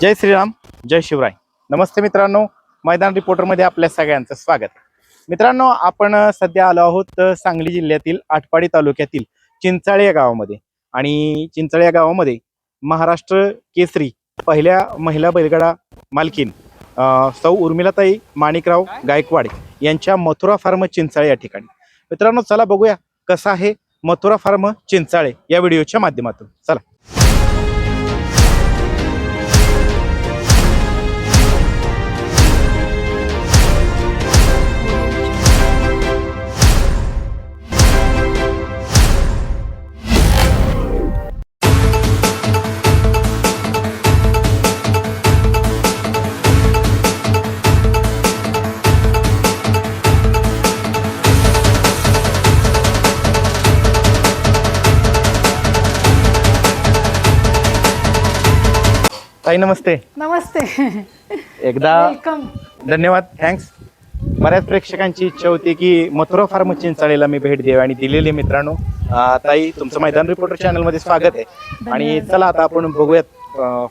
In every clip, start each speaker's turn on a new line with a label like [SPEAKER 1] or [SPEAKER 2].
[SPEAKER 1] जय श्रीराम जय शिवराय. नमस्ते मित्रांनो मैदान रिपोर्टरमध्ये आपल्या सगळ्यांचं स्वागत. मित्रांनो आपण सध्या आलो आहोत सांगली जिल्ह्यातील आटपाडी तालुक्यातील चिंचाळे या गावामध्ये. आणि चिंचाळे या गावामध्ये महाराष्ट्र केसरी पहिल्या महिला बैलगाडा मालकीन सौ उर्मिलाताई माणिकराव गायकवाड यांच्या मथुरा फार्म चिंचाळे या ठिकाणी. मित्रांनो चला बघूया कसा आहे मथुरा फार्म चिंचाळे या व्हिडिओच्या माध्यमातून. चला. ताई नमस्ते.
[SPEAKER 2] नमस्ते.
[SPEAKER 1] एकदा
[SPEAKER 2] वेलकम
[SPEAKER 1] धन्यवाद थँक्स बऱ्याच प्रेक्षकांची इच्छा होती की मथुरा फार्म चिंचाळेला मी भेट द्यावी आणि दिलेली मित्रांनो. अं, ताई तुमचं मैदान रिपोर्टर चॅनलमध्ये स्वागत आहे. आणि चला आता आपण बघूयात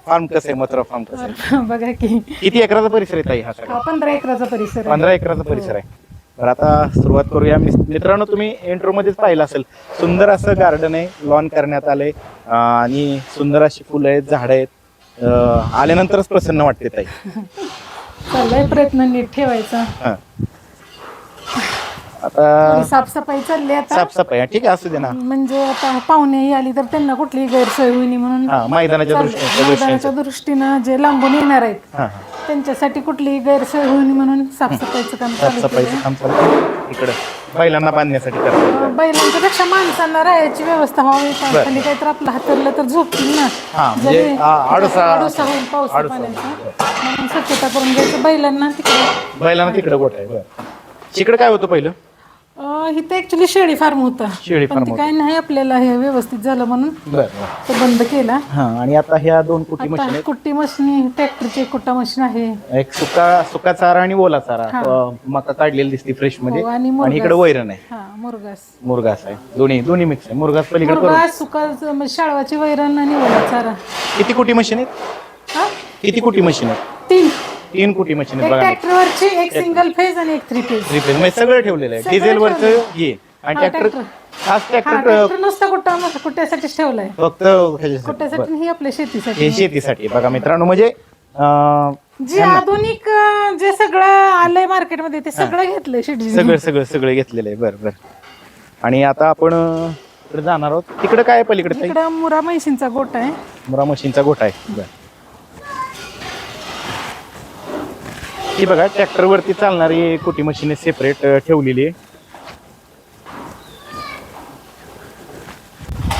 [SPEAKER 1] फार्म कसं आहे मथुरा फार्म कसं आहे.
[SPEAKER 2] बघा की.
[SPEAKER 1] किती एकराचा परिसर आहे ताई हा सगळा?
[SPEAKER 2] हा पंधरा एकराचा परिसर आहे.
[SPEAKER 1] पंधरा एकराचा परिसर आहे. तर आता सुरुवात करूया. मिस- मित्रांनो तुम्ही इंट्रो मध्येच पाहिलं असेल. सुंदर असं गार्डन आहे लॉन करण्यात आलंय. अं, आणि सुंदर अशी फुलं आहेत झाडं आहेत. अं, आल्यानंतरच प्रसन्न वाटते ताई.
[SPEAKER 2] चाललाय प्रयत्न नीट ठेवायचा.
[SPEAKER 1] हा. आता
[SPEAKER 2] साफसफाई चालली आता.
[SPEAKER 1] साफसफाई हा, ठीक आहे असू दे ना.
[SPEAKER 2] म्हणजे आता पाहुणे आली तर त्यांना कुठलीही गैरसोय होईल म्हणून
[SPEAKER 1] हा मैदानाच्या. दृष्टीने
[SPEAKER 2] मैदानाच्या दृष्टीनं जे लांबून येणार आहेत
[SPEAKER 1] हा हा.
[SPEAKER 2] त्यांच्यासाठी कुठलीही गैरसोय होईल म्हणून साफसफाईचं काम चालू
[SPEAKER 1] साफसफाईचं. काम चालू इकडे. बैलांना बांधण्यासाठी करतात.
[SPEAKER 2] बैलांच्या पेक्षा माणसांना राहायची व्यवस्था व्हावी. खाली काहीतरी आपलं हातरलं तर झोपतील ना.
[SPEAKER 1] हा म्हणजे
[SPEAKER 2] जरी
[SPEAKER 1] आ, आडोसा
[SPEAKER 2] आडोसा होईल पाऊस
[SPEAKER 1] आडोसा.
[SPEAKER 2] पाण्याचा. म्हणून स्वच्छता करून घ्यायचं. बैलांना तिकडे
[SPEAKER 1] बैलांना तिकडे गोठ आहे बरं. तिकडे काय होतं पहिलं?
[SPEAKER 2] इथं ऍक्च्युली शेळी फार्म होता.
[SPEAKER 1] शेळी
[SPEAKER 2] पण
[SPEAKER 1] फार्म
[SPEAKER 2] ते काय नाही आपल्याला हे व्यवस्थित झालं म्हणून
[SPEAKER 1] बरं.
[SPEAKER 2] तो बंद केला.
[SPEAKER 1] हा आणि आता ह्या दोन कुटी मशीन
[SPEAKER 2] आता कुट्टी मशीन ट्रॅक्टरची कुट्टा मशीन आहे.
[SPEAKER 1] आहेत एक सुका सुका चारा आणि ओला चारा.
[SPEAKER 2] हा.
[SPEAKER 1] अ, मका काढलेली दिसते फ्रेशमध्ये.
[SPEAKER 2] हो, आणि.
[SPEAKER 1] इकडे वैरण आहे.
[SPEAKER 2] हा मुरगास.
[SPEAKER 1] मुरगास आहे. दोन्ही दोन्ही मिक्स आहे. मुरगास पलीकडे करून.
[SPEAKER 2] मुरगास सुका शाळवाची वैरण आणि ओला चारा.
[SPEAKER 1] किती कुटी मशीन आहेत?
[SPEAKER 2] हा?
[SPEAKER 1] किती कुटी मशीन आहेत?
[SPEAKER 2] तीन.
[SPEAKER 1] तीन कुटी मशीन आहेत
[SPEAKER 2] एक
[SPEAKER 1] बघा.
[SPEAKER 2] ट्रॅक्टरवरची एक सिंगल फेज आणि एक थ्री फेज
[SPEAKER 1] थ्री फेज म्हणजे सगळं ठेवलेलं आहे.
[SPEAKER 2] सगळं
[SPEAKER 1] डिझेल वरचं
[SPEAKER 2] ठेवलंय.
[SPEAKER 1] हे आणि
[SPEAKER 2] हा,
[SPEAKER 1] ट्रॅक्टर. खास
[SPEAKER 2] हा
[SPEAKER 1] ट्रॅक्टर
[SPEAKER 2] ट्रॅक्टर नुसता कुट्टा कुट्ट्यासाठीच ठेवलाय.
[SPEAKER 1] फक्त ह्याच्यासाठी.
[SPEAKER 2] कुट्ट्यासाठी ही आपल्या
[SPEAKER 1] हे
[SPEAKER 2] शेतीसाठी.
[SPEAKER 1] शेतीसाठी बघा मित्रांनो म्हणजे अं,
[SPEAKER 2] जे आधुनिक अं, जे सगळं आलंय मार्केटमध्ये ते सगळं घेतलंय शेती
[SPEAKER 1] सगळं सगळं सगळं घेतलेलं आहे. बरं बरं. आणि आता आपण अं, इकडे जाणार आहोत. तिकडे काय आहे पलीकडे ताई?
[SPEAKER 2] इकडं मुरा म्हैशींचा गोट आहे.
[SPEAKER 1] मुरा मशीनचा गोठा आहे. बरं. ही बघा ट्रॅक्टर वरती चालणारी कुटी मशीन सेपरेट ठेवलेली आहे.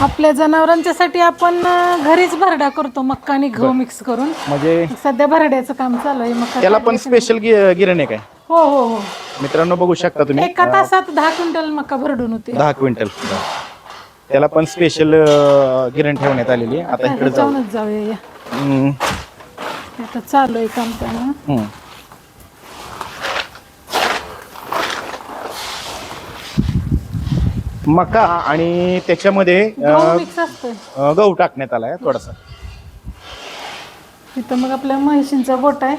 [SPEAKER 2] आपल्या जनावरांच्यासाठी आपण घरीच भरडा करतो मक्का आणि गहू मिक्स करून.
[SPEAKER 1] म्हणजे
[SPEAKER 2] सध्या भरड्याचं काम चालू आहे मक्का
[SPEAKER 1] त्याला पण स्पेशल गिरण काय?
[SPEAKER 2] हो हो हो.
[SPEAKER 1] मित्रांनो बघू शकता तुम्ही.
[SPEAKER 2] एका तासात दहा क्विंटल मक्का भरडून होते.
[SPEAKER 1] दहा क्विंटल. त्याला पण स्पेशल गिरण ठेवण्यात आलेली आहे. आता इकडे जाऊ.
[SPEAKER 2] जाऊनच जाऊया आता चालू आहे काम त्यानं.
[SPEAKER 1] मका आणि त्याच्यामध्ये
[SPEAKER 2] गहू
[SPEAKER 1] अं,
[SPEAKER 2] मिक्स असतोय.
[SPEAKER 1] अं, गहू टाकण्यात आला आहे थोडासा.
[SPEAKER 2] इथं मग आपल्या म्हैशींचा गोट आहे.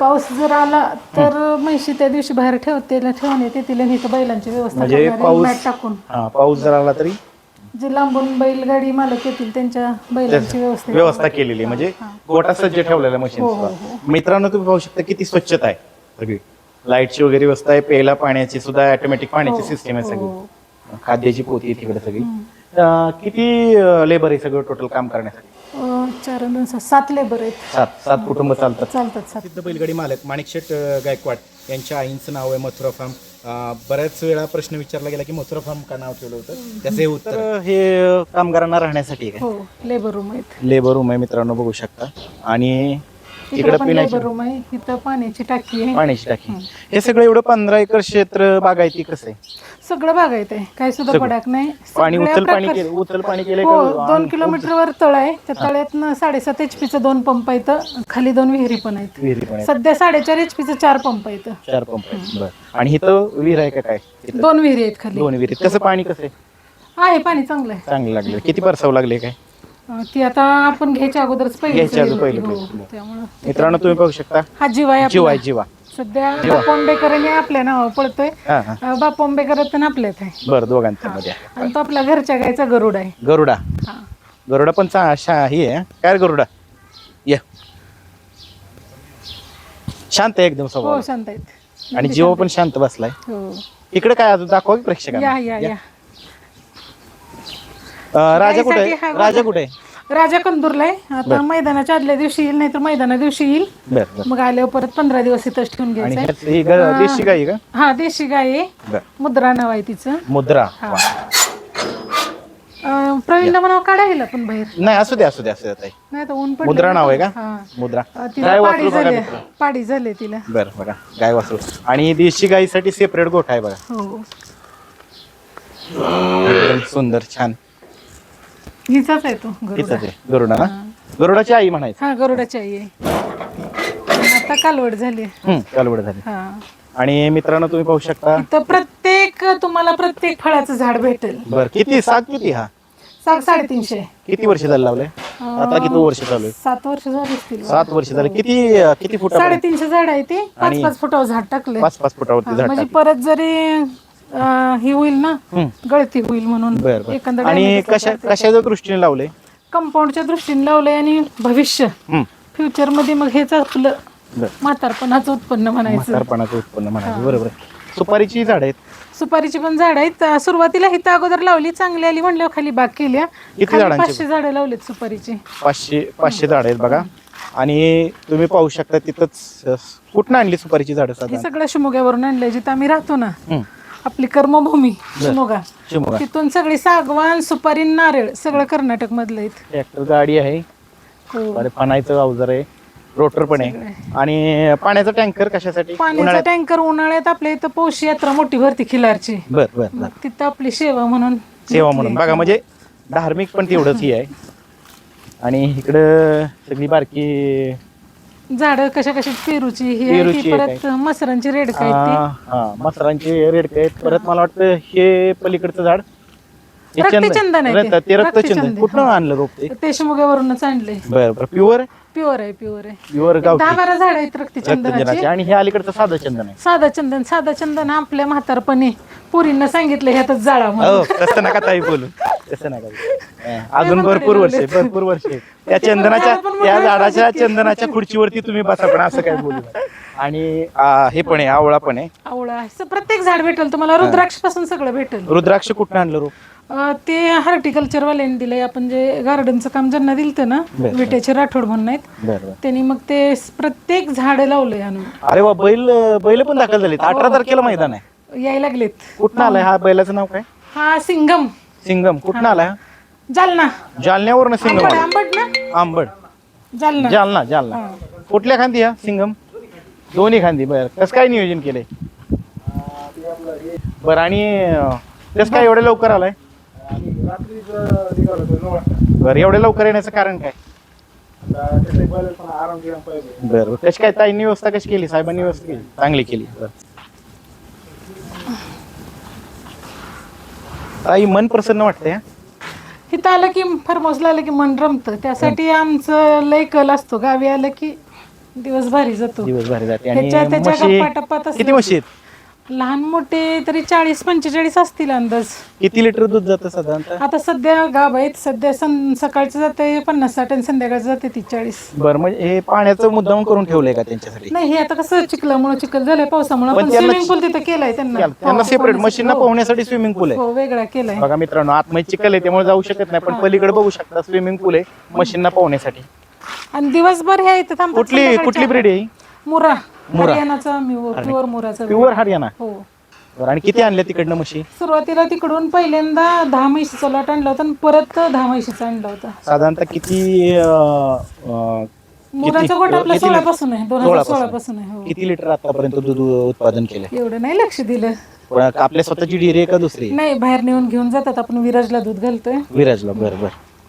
[SPEAKER 2] पाऊस जर आला तर म्हैशी त्या दिवशी बाहेर ठेवते ठेवण्यात येतील आणि इथं बैलांची व्यवस्था
[SPEAKER 1] म्हणजे
[SPEAKER 2] करणार आहे,
[SPEAKER 1] पाऊस-
[SPEAKER 2] मॅट टाकून.
[SPEAKER 1] हा पाऊस जर आला तरी?
[SPEAKER 2] जे लांबून बैलगाडी मालक येतील त्यांच्या बैलांची व्यवस्था
[SPEAKER 1] व्यवस्था केलेली आहे. म्हणजे गोटा सज्ज ठेवलेला मशीन
[SPEAKER 2] हो, हो,
[SPEAKER 1] मित्रांनो तुम्ही पाहू शकता किती स्वच्छता आहे. सगळी. लाईटची वगैरे व्यवस्था आहे प्यायला पाण्याची सुद्धा ऑटोमॅटिक पाण्याची सिस्टम आहे सगळी.
[SPEAKER 2] हो.
[SPEAKER 1] खाद्याची पोती तिकडे सगळी. अं, किती लेबर आहे सगळं टोटल काम करण्यासाठी?
[SPEAKER 2] अं, चार आणि दोन सहा, सात लेबर आहेत.
[SPEAKER 1] सात सात कुटुंब चालतात.
[SPEAKER 2] चालतात सात.
[SPEAKER 1] प्रसिद्ध बैलगाडी मालक माणिकशेठ अं, गायकवाड यांच्या आईंचं नाव आहे मथुरा फार्म अं, बऱ्याच वेळा प्रश्न विचारला गेला की मथुरा फार्म का नाव ठेवलं होतं? त्याचे उत्तर हे कामगारांना राहण्यासाठी आहे
[SPEAKER 2] हो लेबर रूम आहेत.
[SPEAKER 1] लेबर रूम आहे मित्रांनो बघू शकता. आणि
[SPEAKER 2] इकडे
[SPEAKER 1] पिण्याची.
[SPEAKER 2] रूम आहे. इथं पाण्याची टाकी आहे.
[SPEAKER 1] पाण्याची टाकी. हे. सगळं एवढं पंधरा एकर क्षेत्र बागायती कसं आहे?
[SPEAKER 2] सगळं बागायत आहे काही सुद्धा. पडाक नाही.
[SPEAKER 1] पाणी उचल पाणी केलं उचल पाणी केलंय
[SPEAKER 2] हो दोन किलोमीटरवर तळ आहे. त्या तळ्यातनं साडेसात एच पीचं दोन पंप आहेत. खाली दोन विहिरी पण आहेत.
[SPEAKER 1] विहिरी पण आहे
[SPEAKER 2] सध्या साडेचार एच पीचं चार पंप आहेत.
[SPEAKER 1] चार पंप आहेत. बरं. आणि इथं विहीर आहे का काय? इथं?
[SPEAKER 2] दोन विहिरी आहेत खाली.
[SPEAKER 1] दोन विहिरीत कसं पाणी कसं आहे?
[SPEAKER 2] आहे पाणी चांगलं आहे.
[SPEAKER 1] चांगलं लागलं. किती परसावं लागले काय?
[SPEAKER 2] ती आता आपण घ्यायच्या अगोदरच पहिली
[SPEAKER 1] घ्यायच्या अगोदर पहिली. पहिली.
[SPEAKER 2] हो, त्यामुळं
[SPEAKER 1] मित्रांनो तुम्ही बघू शकता.
[SPEAKER 2] हा जीवा आहे
[SPEAKER 1] जीवा
[SPEAKER 2] आपला.
[SPEAKER 1] आहे जीवा.
[SPEAKER 2] सध्या बापोंबेकरांनी आपल्या नावावर पडतोय
[SPEAKER 1] हा हा.
[SPEAKER 2] अं, बापोंबेकर पण आपल्यात आहे.
[SPEAKER 1] बरं दोघांच्या मध्ये
[SPEAKER 2] आणि तो आपल्या घरच्या गायचा गरुड आहे.
[SPEAKER 1] गरुडा.
[SPEAKER 2] हा.
[SPEAKER 1] गरुडा पण चा शा ही आहे. काय रे गरुडा? ये. शांत आहे एकदम
[SPEAKER 2] हो
[SPEAKER 1] स्वभाव
[SPEAKER 2] शांत आहेत.
[SPEAKER 1] आणि जीव पण शांत बसलाय.
[SPEAKER 2] हो.
[SPEAKER 1] इकडे काय अजून दाखवा की प्रेक्षकांना.
[SPEAKER 2] या या. या.
[SPEAKER 1] अं, राजा कुठे?
[SPEAKER 2] गाईसाठी हा
[SPEAKER 1] आहे राजा कुठे? आहे
[SPEAKER 2] राजा कंदूरला आहे. आता मैदानाच्या आदल्या दिवशी येईल नाही तर मैदाना दिवशी येईल.
[SPEAKER 1] बर बर.
[SPEAKER 2] मग आल्यावर परत पंधरा दिवस इथंच ठेवून
[SPEAKER 1] आणि
[SPEAKER 2] घ्यायचं
[SPEAKER 1] ह्यात ही ग- देशी गाई का?
[SPEAKER 2] हा देशी गाय आहे.
[SPEAKER 1] बर.
[SPEAKER 2] मुद्रा नाव आहे तिचं.
[SPEAKER 1] मुद्रा.
[SPEAKER 2] हा. अं, प्रवीणला म्हणावं काढायला पण बाहेर.
[SPEAKER 1] नाही असू दे असू दे असू दे ताई.
[SPEAKER 2] नाही तर ऊन पडलं
[SPEAKER 1] मुद्रा नाव आहे का?
[SPEAKER 2] हा.
[SPEAKER 1] मुद्रा.
[SPEAKER 2] अं, तिला
[SPEAKER 1] गाय
[SPEAKER 2] पाडी
[SPEAKER 1] वासरू बघा
[SPEAKER 2] झाले
[SPEAKER 1] मित्र.
[SPEAKER 2] पाडी झाले तिला.
[SPEAKER 1] बर बघा गाय वासरू. आणि देशी गाईसाठी सेपरेट गोठा आहे बघा.
[SPEAKER 2] हो.
[SPEAKER 1] एकदम सुंदर छान.
[SPEAKER 2] हिचाच आहे तो गरुडा.
[SPEAKER 1] ते गरुडा ना? गरुडाची आई म्हणायचं.
[SPEAKER 2] हा गरुडाची आई आहे. आता कालवड झाली.
[SPEAKER 1] हम्म कालवड झाली.
[SPEAKER 2] हा.
[SPEAKER 1] आणि मित्रांनो तुम्ही पाहू शकता.
[SPEAKER 2] इथं प्रत्येक तुम्हाला प्रत्येक फळाचं झाड भेटेल.
[SPEAKER 1] बर किती? सात किती हा?
[SPEAKER 2] सात साडेतीनशे.
[SPEAKER 1] किती वर्ष झालं लावलंय? आता किती वर्ष चालू आहे?
[SPEAKER 2] सात वर्ष झाली असतील.
[SPEAKER 1] सात वर्ष झाले. किती किती फुटा
[SPEAKER 2] साडेतीनशे झाड आहे ते. पाच पाच फुटावर झाड टाकले
[SPEAKER 1] पाच पाच फुटावरती झाड
[SPEAKER 2] म्हणजे परत जरी अं, ही होईल ना? गळती होईल म्हणून.
[SPEAKER 1] बर आणि कशा कशाच्या दृष्टीने लावलंय?
[SPEAKER 2] कंपाऊंडच्या दृष्टीने लावलंय आणि भविष्य. फ्युचरमध्ये मग हेच आपलं
[SPEAKER 1] बर.
[SPEAKER 2] म्हातारपणाचं उत्पन्न म्हणायचं.
[SPEAKER 1] म्हातारपणाचं उत्पन्न म्हणायचं. बरोबर. आहे. सुपारीची झाड आहेत.
[SPEAKER 2] सुपारीची पण झाड आहेत. अं, सुरुवातीला हिथं अगोदर लावली चांगली आली म्हणल्यावर खाली बाग केल्या
[SPEAKER 1] किती
[SPEAKER 2] खाली
[SPEAKER 1] झाडांची?
[SPEAKER 2] पाचशे झाडं लावलीत सुपारीची.
[SPEAKER 1] पाचशे पाचशे झाड आहेत बघा. आणि तुम्ही पाहू शकता तिथंच अ, कुठनं आणली सुपारीची झाडं
[SPEAKER 2] हे
[SPEAKER 1] साधारण?
[SPEAKER 2] सगळं शिमोग्यावरून आणलंय जिथं आम्ही राहतो ना. आपली कर्मभूमी शिमोगा.
[SPEAKER 1] शिमोगा.
[SPEAKER 2] तिथून सगळी सागवान सुपारी नारळ सगळं कर्नाटक मधलं आहेत
[SPEAKER 1] ट्रॅक्टर गाडी आहे.
[SPEAKER 2] हो.
[SPEAKER 1] अरे पाण्याचं अवजार आहे. रोटर पण आहे. आणि पाण्याचा टँकर कशासाठी?
[SPEAKER 2] पाण्याचा टँकर उन्हाळ्यात आपल्या इथं पौशी यात्रा मोठी भरती खिलारची.
[SPEAKER 1] बर बर बर.
[SPEAKER 2] मग तिथं आपली सेवा म्हणून
[SPEAKER 1] सेवा म्हणून. बघा म्हणजे धार्मिक पण तेवढंच ही आहे. आणि इकडं सगळी बारकी
[SPEAKER 2] झाड कशा कशी पेरूची ही आहे,
[SPEAKER 1] पेरूची
[SPEAKER 2] ती
[SPEAKER 1] एक
[SPEAKER 2] परत मसरांची रेड काय ती?
[SPEAKER 1] हा हा, मसरांचे रेडके आहेत? परत मला वाटतं हे पलीकडचं झाड. हे
[SPEAKER 2] रक्तचंदन आहे ते.
[SPEAKER 1] रक्त- ते रक्तचंदन
[SPEAKER 2] रक्तचंदन,
[SPEAKER 1] कुठनं आणलं रोप ते?
[SPEAKER 2] आणले
[SPEAKER 1] बर बर. प्युअर?
[SPEAKER 2] प्युअर आहे प्युअर आहे.
[SPEAKER 1] प्युअर गावठी.
[SPEAKER 2] दहा बारा झाड आहेत रक्तचंदनाची
[SPEAKER 1] रक्तचंदनाचे आणि हे अलीकडचं साधं चंदन आहे.
[SPEAKER 2] साधा चंदन साधा चंदन आपल्या म्हातारपणी पुरींना सांगितलं ह्यातच जाळा म्हणून.
[SPEAKER 1] हो तसं नका ताई बोलू. तसं नका बोलू. अजून भरपूर वर्ष भरपूर वर्ष. त्या चंदनाच्या त्या झाडाच्या चंदनाच्या खुर्चीवरती तुम्ही बसा पण असं काय बोलू नका. आणि आ, हे पण आहे आवळा पण आहे.
[SPEAKER 2] आवळा असं प्रत्येक झाड भेटेल तुम्हाला रुद्राक्षपासून सगळं भेटेल.
[SPEAKER 1] रुद्राक्ष कुठं आणलं
[SPEAKER 2] अं, ते हॉर्टिकल्चर वाल्यांनी दिलंय. आपण जे गार्डनचं काम ज्यांना दिलतं ना. विट्याचे राठोड म्हणून आहेत त्यांनी मग ते स- प्रत्येक झाड लावलंय आणून.
[SPEAKER 1] अरे वा बैल बैल पण दाखल झाले अठरा तारखेला मैदान आहे.
[SPEAKER 2] यायला लागलेत.
[SPEAKER 1] कुठनं आलाय हा? बैलाचं नाव काय?
[SPEAKER 2] हा सिंगम
[SPEAKER 1] सिंगम कुठनं आलाय हा?
[SPEAKER 2] जालना.
[SPEAKER 1] जालन्यावरनं सिंगम.
[SPEAKER 2] आंबट ना?
[SPEAKER 1] आंबड.
[SPEAKER 2] जालना.
[SPEAKER 1] जालना जालना. कुठल्या खांदी हा सिंगम? दोन्ही खांदी बर. कसं काय नियोजन केलंय? बर आणि अं, कसं काय एवढ्या लवकर आलाय? बर एवढ्या लवकर येण्याचं कारण काय? बर बर. कशी काय ताईंनी व्यवस्था कशी केली? साहेबांनी व्यवस्था केली? चांगली केली. बर. ताई मन प्रसन्न वाटतंय हा?
[SPEAKER 2] इथं आलं की फार्महाऊसला आलं की मन रमतं. त्यासाठी आमचं लय कल असतो. गावी आलं की दिवस भारी जातो.
[SPEAKER 1] दिवस भारी जाते. आणि
[SPEAKER 2] त्याच्या
[SPEAKER 1] म्हशी
[SPEAKER 2] गप्पा टप्पात
[SPEAKER 1] किती म्हशी आहेत?
[SPEAKER 2] लहान मोठे तरी चाळीस पंचेचाळीस असतील अंदाज.
[SPEAKER 1] किती लिटर दूध जातं साधारणतः?
[SPEAKER 2] आता सध्या गाव आहेत सध्या सं सकाळचं जाते पन्नास साठ आणि संध्याकाळचं जाते ती चाळीस.
[SPEAKER 1] बरं म्हणजे हे पाण्याचं मुद्दाम करून ठेवलंय का त्यांच्यासाठी?
[SPEAKER 2] नाही हे आता कसं चिखलामुळे चिखल झालंय पावसामुळे
[SPEAKER 1] पण
[SPEAKER 2] पण
[SPEAKER 1] त्यांना
[SPEAKER 2] स्विमिंग पूल तिथं केलाय त्यांना.
[SPEAKER 1] त्यांना सेपरेट मशीनला पोहण्यासाठी स्विमिंग पूल आहे.
[SPEAKER 2] हो वेगळा केलाय.
[SPEAKER 1] बघा मित्रांनो आतमध्ये चिखल आहे त्यामुळे जाऊ शकत नाही पण पलीकडे बघू शकता स्विमिंग पूल आहे मशीनला पोहण्यासाठी.
[SPEAKER 2] आणि दिवसभर ह्या इथं थांबतात
[SPEAKER 1] कुठली
[SPEAKER 2] संध्याकाळच्या-
[SPEAKER 1] कुठली ब्रीड आहे
[SPEAKER 2] मुरा. हरियाणाचा प्युअर मुराचा.
[SPEAKER 1] प्युअर हरियाणा.
[SPEAKER 2] हो.
[SPEAKER 1] बरं आणि किती आणल्या तिकडनं म्हशी?
[SPEAKER 2] सुरुवातीला तिकडून पहिल्यांदा दहा म्हशीचा लॉट आणला होता आणि परत दहा म्हशीचा आणला होता.
[SPEAKER 1] साधारणतः किती अं, अं,
[SPEAKER 2] मुराचा आपला सोळा पासून आहे दोन हजार सोळा पासून आहे हो.
[SPEAKER 1] किती लिटर आतापर्यंत दूध उत्पादन केलं
[SPEAKER 2] एवढं नाही लक्ष दिलं.
[SPEAKER 1] पण आपल्या स्वतःची डिरी आहे का दुसरी?
[SPEAKER 2] नाही बाहेर नेऊन घेऊन जातात. आपण विराजला दूध घालतोय.
[SPEAKER 1] विराजला बरं बरं.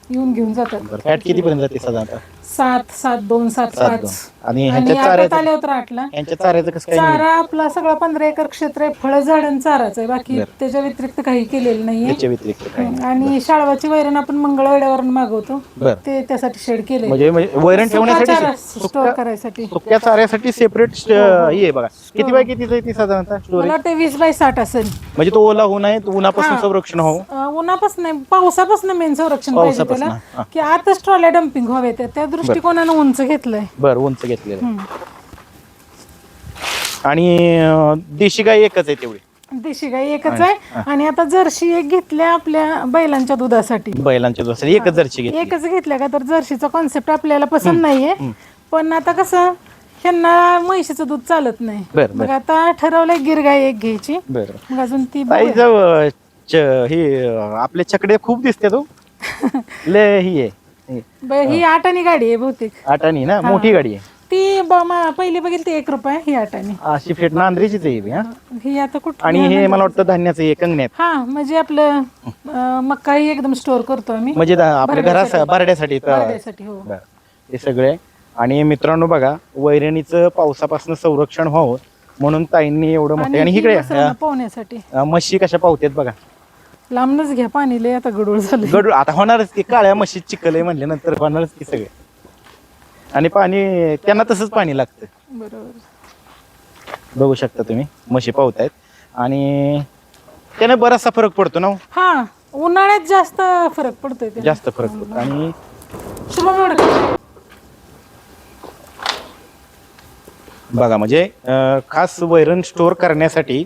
[SPEAKER 2] येऊन घेऊन जातात.
[SPEAKER 1] बरं फॅट किती पर्यंत जाते साधारणतः?
[SPEAKER 2] सात सात दोन सात
[SPEAKER 1] सात
[SPEAKER 2] पाच.
[SPEAKER 1] आणि
[SPEAKER 2] आणि
[SPEAKER 1] ह्यांच्या
[SPEAKER 2] आता
[SPEAKER 1] चाऱ्याचं
[SPEAKER 2] आले होतं आठला.
[SPEAKER 1] यांच्या चाऱ्याचं कसं काय
[SPEAKER 2] चारा आपला सगळा पंधरा एकर क्षेत्र आहे. फळ झाड आणि चाराच आहे. बाकी
[SPEAKER 1] बरं.
[SPEAKER 2] त्याच्या व्यतिरिक्त काही केलेलं नाहीये.
[SPEAKER 1] याच्या व्यतिरिक्त काय
[SPEAKER 2] आणि शाळवाची वैरण आपण मंगळवेड्यावरून मागवतो.
[SPEAKER 1] बर.
[SPEAKER 2] ते त्यासाठी शेड केले
[SPEAKER 1] म्हणजे म्हणजे वैरण ठेवण्यासाठी
[SPEAKER 2] स्टोर करायसाठी.
[SPEAKER 1] सुक्या चाऱ्यासाठी सेपरेट हे आहे बघा. किती बाय कितीच आहे ती साधारणतः स्टोरेज
[SPEAKER 2] मला वाटतं वीस बाय साठ असेल.
[SPEAKER 1] म्हणजे तो ओला होऊ नये उन्हापासून संरक्षण हो
[SPEAKER 2] अं, उन्हापासून नाही पावसापासून मेन संरक्षण पाहिजे
[SPEAKER 1] पावसापासून,
[SPEAKER 2] त्याला.
[SPEAKER 1] हा.
[SPEAKER 2] की आताच ट्रॉल्या डम्पिंग व्हावे त्या त्या दृष्टिकोनानं उंच घेतलंय.
[SPEAKER 1] बर उंच घेतलेलं.
[SPEAKER 2] हम्म.
[SPEAKER 1] आणि अं, देशी गाय एकच आहे तेवढी.
[SPEAKER 2] देशी गाई एकच आहे. आणि आता जर्शी एक घेतल्या आपल्या बैलांच्या दुधासाठी.
[SPEAKER 1] बैलांच्या दुसरी एकच जरची घेतली.
[SPEAKER 2] एकच घेतल्या का तर जर्शीचा कॉन्सेप्ट आपल्याला पसंत नाहीये. पण आता कसं ह्यांना म्हैशीचं दूध चालत नाही.
[SPEAKER 1] बर
[SPEAKER 2] मग आता ठरवलंय गिर गाय एक घ्यायची.
[SPEAKER 1] बर.
[SPEAKER 2] मग अजून ती
[SPEAKER 1] ताई
[SPEAKER 2] बघूया.
[SPEAKER 1] जवळ हे अं, आपले चकडे खूप दिसते तो ही आहे. हे,
[SPEAKER 2] ब- ही आटानी गाडी आहे बहुतेक.
[SPEAKER 1] आटानी ना? मोठी गाडी आहे.
[SPEAKER 2] ती ब- मा- पहिली बघितली ती एक रुपये ही आटानी
[SPEAKER 1] अशी फेट नांद्रीचीच आहे ही, हा?
[SPEAKER 2] ही आता कुठं
[SPEAKER 1] आणि हे मला वाटतं धान्याचं हे कंगण्यात.
[SPEAKER 2] हा म्हणजे आपलं अं, मक्का ही एकदम स्टोअर करतो आम्ही.
[SPEAKER 1] म्हणजे दा- आपल्या घरात बारड्यासाठी तर-
[SPEAKER 2] हो.
[SPEAKER 1] बरं. सगळे. आणि मित्रांनो बघा वैरणीचं पावसापासून संरक्षण व्हावं म्हणून ताईंनी एवढं मोठं आणि
[SPEAKER 2] ही
[SPEAKER 1] इकडे
[SPEAKER 2] पोहण्यासाठी
[SPEAKER 1] अं, म्हशी कशा पावतात बघा.
[SPEAKER 2] लांबनच घ्या पाणी लय आता गडूळ झालं
[SPEAKER 1] गडू आता होणारच की काळ्या म्हशीत चिखल आहे म्हणल्यानंतर होणारच की सगळे. आणि पाणी त्यांना तसंच पाणी लागतं.
[SPEAKER 2] बरोबर.
[SPEAKER 1] बघू शकता तुम्ही म्हशी पावतायत. आणि त्याने बराचसा फरक पडतो ना हो.
[SPEAKER 2] हा उन्हाळ्यात जास्त फरक पडतोय ते
[SPEAKER 1] जास्त फरक पडतो. आणि
[SPEAKER 2] शुभम एवढं का?
[SPEAKER 1] बघा म्हणजे अं, खास वैरण स्टोअर करण्यासाठी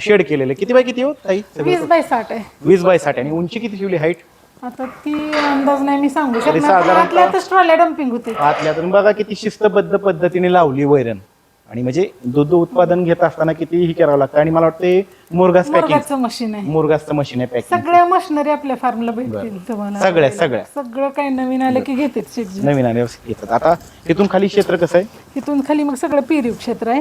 [SPEAKER 1] शेड केलेले. किती बाय किती हो ताई?
[SPEAKER 2] वीस बाय साठ आहे.
[SPEAKER 1] वीस बाय साठ आणि उंची किती ठेवली हाईट
[SPEAKER 2] आता ती अंदाज नाही मी सांगू
[SPEAKER 1] तरी साधारणतः-
[SPEAKER 2] आतल्या डम्पिंग होते.
[SPEAKER 1] आतल्यातून बघा किती शिस्तबद्ध पद्धतीने लावली वैरण. आणि म्हणजे दूध उत्पादन घेत असताना किती ही करावं लागतं. आणि मला वाटतं मुरगास पॅकिंग
[SPEAKER 2] मशीन आहे.
[SPEAKER 1] मुरगासचं मशीन आहे पॅकिंग
[SPEAKER 2] सगळ्या मशिनरी आपल्या फार्मला भेटतील तुम्हाला.
[SPEAKER 1] सगळ्या सगळ्या.
[SPEAKER 2] सगळं काही नवीन आलं की घेते शेटजी
[SPEAKER 1] नवीन आणि घेतात. आता इथून खाली क्षेत्र कसं आहे?
[SPEAKER 2] इथून खाली मग सगळं पेरीव क्षेत्र आहे.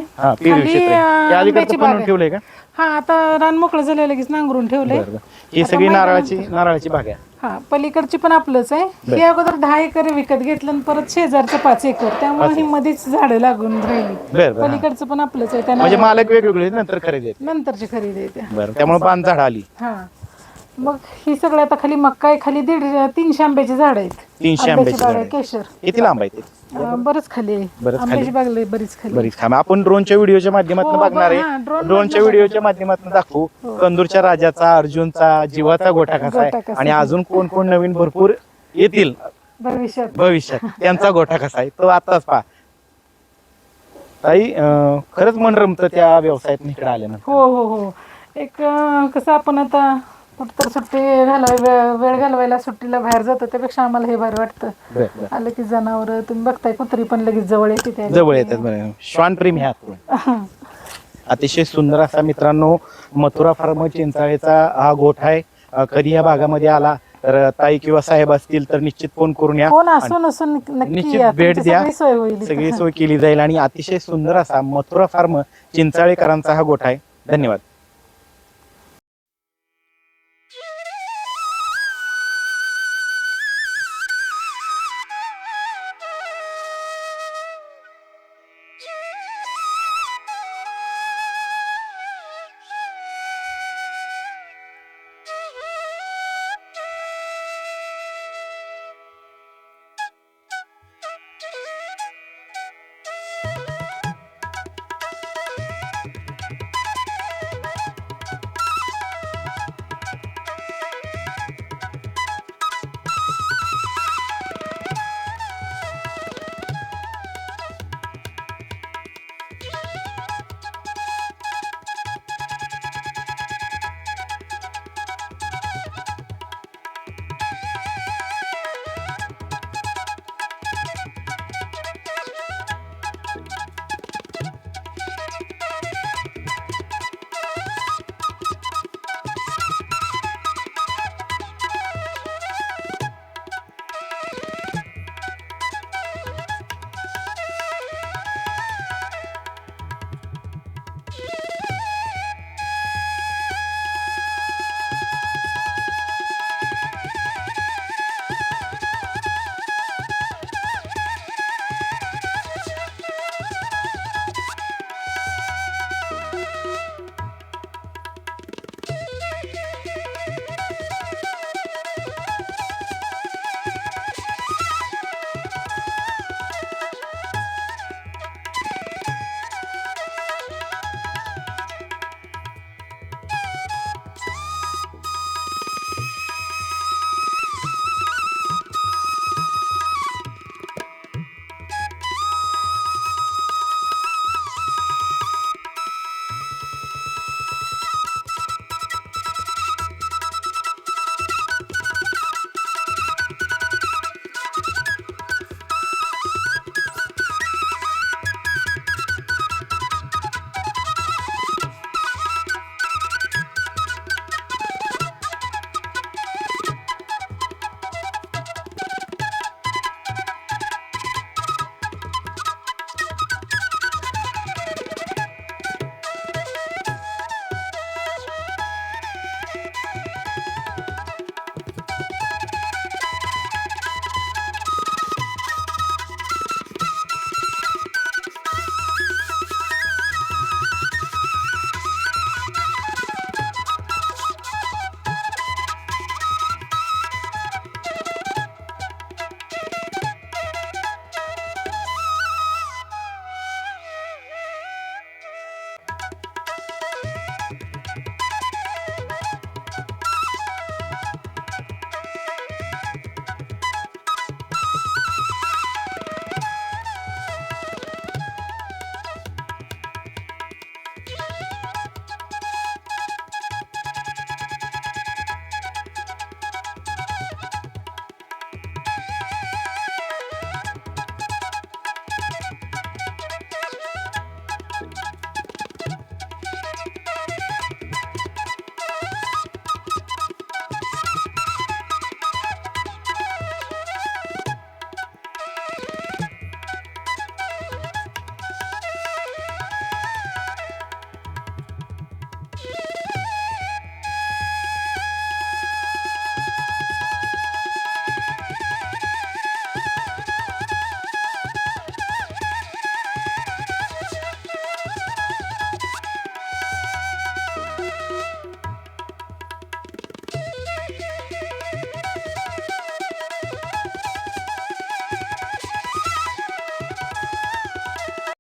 [SPEAKER 1] ठेवलंय का?
[SPEAKER 2] हा आता रान मोकळं झालं लगेच नांगरून ठेवलंय.
[SPEAKER 1] ही सगळी नारळाची नारळाची बाग आहे.
[SPEAKER 2] हा पलीकडची पण आपलंच आहे. हे अगोदर दहा एकर विकत घेतलं आणि परत शेजारचं पाच एकर. त्यामुळे ही मध्येच झाडं लागून राहिली.
[SPEAKER 1] बरं बरं.
[SPEAKER 2] पलीकडचं पण आपलंच आहे.
[SPEAKER 1] म्हणजे मालक वेगवेगळे नंतर खरेदी आहेत.
[SPEAKER 2] नंतरची खरेदी आहे त्या.
[SPEAKER 1] बरं त्यामुळे पान झाड आली.
[SPEAKER 2] हा. मग ही सगळं आता खाली मक्का आहे खाली दीड तीनशे आंब्याची झाड आहेत.
[SPEAKER 1] तीनशे
[SPEAKER 2] आंब्याची
[SPEAKER 1] झाड
[SPEAKER 2] आहे केशर.
[SPEAKER 1] किती लांब आहे ते
[SPEAKER 2] अं, बरंच खाली आहे.
[SPEAKER 1] बरंच खाली.
[SPEAKER 2] आंब्याची बाग लय बरीच खाली
[SPEAKER 1] बरीच आपण ड्रोनच्या व्हिडिओच्या माध्यमातून
[SPEAKER 2] हो,
[SPEAKER 1] बघणार
[SPEAKER 2] हा,
[SPEAKER 1] आहे
[SPEAKER 2] drone
[SPEAKER 1] ड्रोनच्या व्हिडिओच्या माध्यमातून दाखवू. कंदूरच्या राजाचा अर्जुनचा जीवाचा गोठा कसा
[SPEAKER 2] गोठा
[SPEAKER 1] आहे
[SPEAKER 2] कसा
[SPEAKER 1] आणि अजून कोण कोण नवीन भरपूर येतील?
[SPEAKER 2] भविष्यात.
[SPEAKER 1] भविष्यात. त्यांचा गोठा कसा आहे? तो आताच पहा. ताई अं, खरंच मन रमतं त्या व्यवसायात इकडे आल्यानंतर.
[SPEAKER 2] हो हो हो. एक अं, कसं आपण आता कुठतर सुट्टी घालवाय वेळ वेळ घालवायला सुट्टीला बाहेर जातो त्यापेक्षा आम्हाला हे भारी वाटतं. आलं की जनावर तुम्ही बघताय कुत्री पण लगेच जवळ येते त्या
[SPEAKER 1] जवळ येतात बरं. श्वान प्रेमी ह्या अतिशय सुंदर असा मित्रांनो मथुरा फार्म चिंचाळेचा हा गोठा आहे. अं, कधी या भागामध्ये आला तर ताई किंवा साहेब असतील तर निश्चित फोन करून या.
[SPEAKER 2] कोण नक्की
[SPEAKER 1] निश्चित
[SPEAKER 2] या.
[SPEAKER 1] भेट
[SPEAKER 2] तुमची
[SPEAKER 1] द्या.
[SPEAKER 2] सगळी सोय होईल
[SPEAKER 1] सगळी सोय केली जाईल आणि अतिशय सुंदर असा मथुरा फार्म चिंचाळेकरांचा हा गोठा आहे. धन्यवाद.